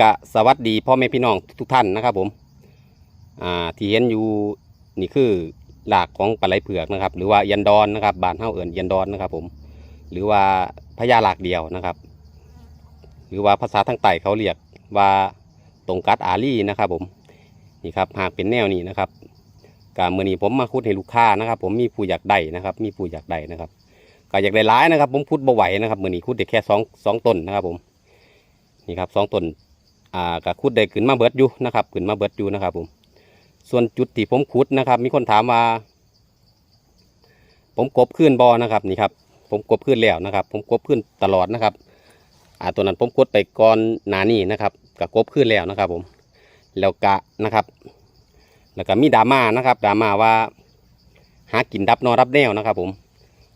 กะสวัสดีพ่อแม่พี่น้องทุกท่านนะครับผมอ่าที่เห็นอยู่นี่คือหลากของปลาไหลเผือกนะครับ หรือว่ายันดอนนะครับบานเฮาเอิญยันดอนนะครับผม หรือว่าพญาหลากเดียวนะครับ หรือว่าภาษาทางใต้เขาเรียกว่าตรงกัดอาลี่นะครับผมนี่ครับหากเป็นแนวนี้นะครับกาเมื่อนี้ผมมาคุดให้ลูกค้านะครับ ผมมีผู้อยากได้นะครับ มีผู้อยากได้นะครับก็อยากได้หลายนะครับ ผมคุดบ่ไหวนะครับเมื่อนี้คุดได้แค่สองสองต้นนะครับผมนี่ครับสองต้น อ่าก็ขุดได้ขึ้นมาเบิดอยู่นะครับขึ้นมาเบิดอยู่นะครับผมส่วนจุดที่ผมขุดนะครับ มีคนถามว่า ผมกบขึ้นบอนะครับนี่ครับ ผมกบขึ้นแล้วนะครับ ผมกบขึ้นตลอดนะครับอ่าตัวนั้นผมกดไปก่อนหนานี่นะครับกับกบขึ้นแล้วนะครับ ผมแล้วกะนะครับ แล้วก็มีดราม่านะครับดราม่าว่า หากินดับนอรับแนวนะครับ ผม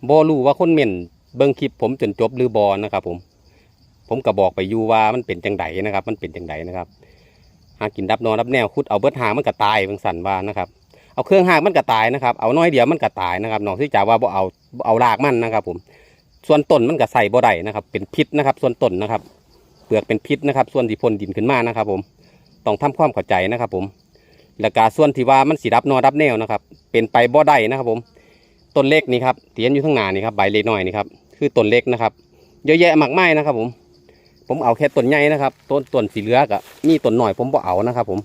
บอรู้ว่าคนเม่นเบิ้งคลิปผมจนจบหรือบอนะครับ ผม ผมก็บอกไปอยู่ว่ามันเป็นจังไดนะครับ มันเป็นจังไดนะครับ หากินดับนอนรับแนวคุดเอาเบิดหางมันก็ตายเบางสันว่านะครับ เอาเครื่องหางมันก็ตายนะครับ เอาน้อยเดียวมันก็ตายนะครับนอกที่จะว่าบ่เอาเอารากมันนะครับ ผม ส่วนต้นมันก็ใส่บ่ได้นะครับ เป็นพิษนะครับ ส่วนต้นนะครับ เปลือกเป็นพิษนะครับ ส่วนที่พ่นดินขึ้นมานะครับ ผม ต้องทำความเข้าใจนะครับ ผมแล้วก็ส่วนที่ว่ามันสีดับนอนรับแนวนะครับ เป็นไปบ่ได้นะครับ ผม ต้นเล็กนี่ครับเตียนอยู่ข้างหน้านี่ครับใบเล็กน้อยนี่ครับ คือต้นเล็กนะครับ เยอะแยะมากมายนะครับ ผม ผมเอาแค่ต้นใหญ่นะครับ ต้นต้นสีเหลือกะมีต้นหน่อยผมบ่เอานะครับ ผม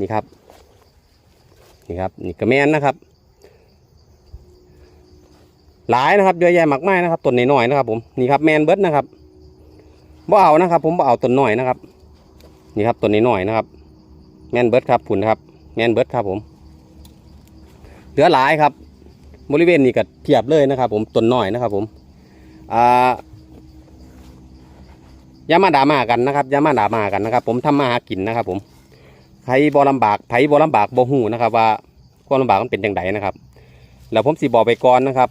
นี่ครับ นี่ครับ นี่กระแมนนะครับ หลายนะครับเยอะแยะมากมายนะครับต้นน้อยๆนะครับ ผมนี่ครับแมนเบิร์ดนะครับบ่เอานะครับ ผมบ่เอาต้นหน้อยนะครับ นี่ครับต้นน้อยๆนะครับ แมนเบิร์ดครับผุนครับ แมนเบิร์ดครับผมเหลือหลายครับ บริเวณนี้ก็เทียบเลยนะครับ ผมต้นน้อยนะครับ ผมอ่า อย่ามาด่ามากันนะครับอย่ามาด่ามากันนะครับ ผมทำมาหากินนะครับ ผมใครบ่ลำบากไผบ่ลำบากบ่หูนะครับ ว่าความลำบากมันเป็นอย่างไรนะครับ แล้วผมสีบอกไปก่อนนะครับ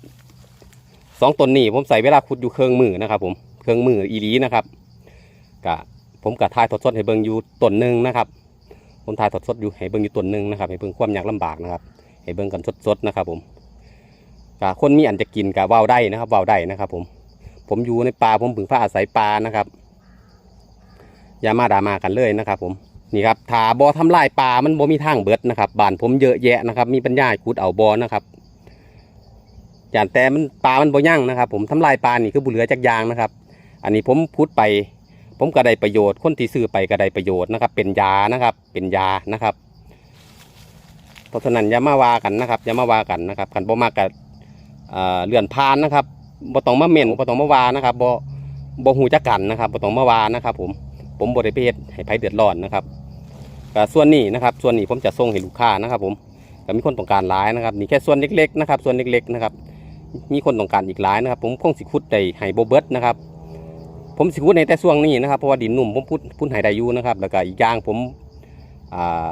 สองต้นนี้ผมใส่เวลาขุดอยู่เครื่องมือนะครับ ผมเครื่องมืออีหลีนะครับกะผมกะทายทดสดให้เบิ่งอยู่ต้นหนึ่งนะครับ ผมทายทดสดอยู่ให้เบิ่งอยู่ต้นหนึ่งนะครับให้เบิ่งความยากลำบากนะครับให้เบิ่งกันสดๆนะครับ ผมกะคนมีอันจะกินกะว่าวได้นะครับว่าวได้นะครับ ผม ผมอยู่ในป่าผมผึ่งผ้าอาศัยป่านะครับ อย่ามาด่ามากันเลยนะครับ ผมนี่ครับถาบอทำลายปลามันบ่มีทางเบิดนะครับบ้านผมเยอะแยะนะครับ มีปัญญาขุดเอาบอนะครับจานแต่มันปลามันบ่ยั่งนะครับ ผมทำลายปลานี่คือบุเหลือจากยางนะครับ อันนี้ผมพูดไป ผมก็ได้ประโยชน์คนที่ซื้อไปก็ได้ประโยชน์นะครับ เป็นยานะครับ เป็นยานะครับเพราะฉะนั้นอย่ามาว่ากันนะครับอย่ามาว่ากันนะครับกันบ่มากกับเลื่อนพานนะครับบ่ต้องมาเม่นบ่ต้องมาว่านะครับบ่บ่หูจักกันนะครับบ่ต้องมาว่านะครับ ผม ผมบริเพศให้ไผเดือดร้อนนะครับก็ส่วนนี้นะครับ ส่วนนี้ผมจะส่งให้ลูกค้านะครับ ผมก็มีคนต้องการหลายนะครับนี่แค่ส่วนเล็กๆนะครับ ส่วนเล็กๆนะครับ มีคนต้องการอีกหลายนะครับ ผมคงสิคุดได้ให้โบเบิร์ตนะครับ ผมสิคุดในแต่ส่วงนี้นะครับเพราะว่าดินนุ่มผมพูดพูดให้ไดยูนะครับแล้วก็อีกอย่างผมอ่า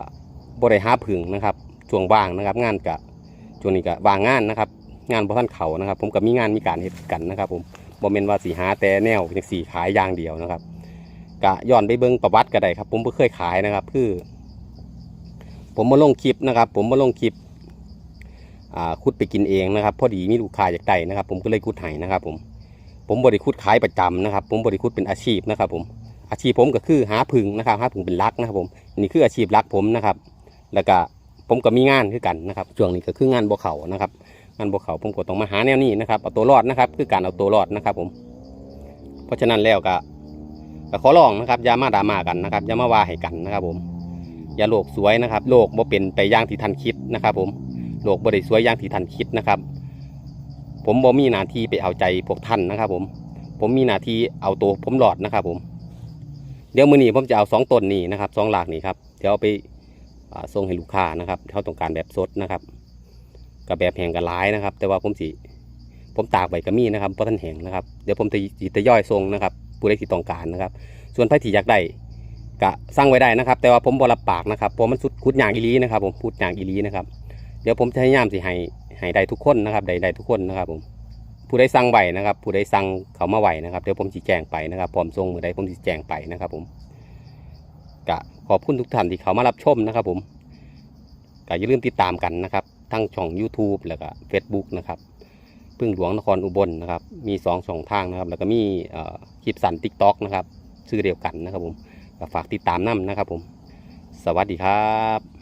บริหาผึ่งนะครับช่วงว่างนะครับ งานกะช่วงนี้ก็ว่างงานนะครับ งานบ่ท่านเขานะครับ ผมก็มีงานมีการเหตุกันนะครับ ผมบ่เมนว่าสีหาแต่แนวอย่างสีขายอย่างเดียวนะครับ กะย้อนไปเบิ่งประวัติก็ได้ครับ ผมบ่เคยขายนะครับ คือ ผมมาลงคลิปนะครับ ผมมาลงคลิปคุดไปกินเองนะครับพอดีมีลูกค้าอยากได้นะครับ ผมก็เลยคุดให้นะครับ ผม ผมบริคุดขายประจำนะครับ ผมบริคุดเป็นอาชีพนะครับ ผม อาชีพผมก็คือหาผึ่งนะครับหาผึ่งเป็นหลักนะครับ ผมนี่คืออาชีพหลักผมนะครับ แล้วก็ผมก็มีงานคือกันนะครับช่วงนี้ก็คืองานบ่เขานะครับ งานบ่เขาผมก็ต้องมาหาแนวนี้นะครับเอาตัวรอดนะครับ คือการเอาตัวรอดนะครับ ผม เพราะฉะนั้นแล้วก็ ก็ขอร้องนะครับอย่ามาด่ามากันนะครับอย่ามาว่าให้กันนะครับ ผม อย่าโลกสวยนะครับ โลกบ่เป็นไปอย่างที่ท่านคิดนะครับ ผมโลกบ่ได้สวยอย่างที่ท่านคิดนะครับ ผมบ่มีหน้าที่ไปเอาใจพวกท่านนะครับ ผม ผมมีหน้าที่เอาตัวผมหลอดนะครับ ผม เดี๋ยวมื้อนี้ผมจะเอาสองต้นนี้นะครับสองหลากนี้ครับเดี๋ยวเอาไปส่งให้ลูกค้านะครับเขาต้องการแบบสดนะครับกับแบบแห้งกับหลายนะครับ แต่ว่าผมสิผมตากใบกระมี่นะครับเพราะท่านแห้งนะครับ เดี๋ยวผมจะสิจะย่อยทรงนะครับ ผู้ใดที่ต้องการนะครับ ส่วนไผที่อยากได้ก็สั่งไว้ได้นะครับ แต่ว่าผมบรับปากนะครับเพราะมันสุดคุดอย่างอีลีนะครับ ผมพูดอย่างอีลีนะครับ เดี๋ยวผมจะพยายามสิให้ให้ได้ทุกคนนะครับได้ได้ทุกคนนะครับ ผม ผู้ใดสั่งไหวนะครับ ผู้ใดสั่งเขามาไหวนะครับเดี๋ยวผมจะแจ้งไปนะครับพร้อมส่งมือใดผมจะแจ้งไปนะครับ ผมก็ขอบคุณทุกท่านที่เขามารับชมนะครับ ผมก็อย่าลืมติดตามกันนะครับ ทั้งช่อง YouTube แล้วก็ Facebook นะครับ พึ่งหลวงนครอุบลนะครับ มีสองสองทางนะครับ แล้วก็มีคลิปสันติ๊กต็อกนะครับ ชื่อเดียวกันนะครับผมฝากติดตามน้ำนะครับผม สวัสดีครับ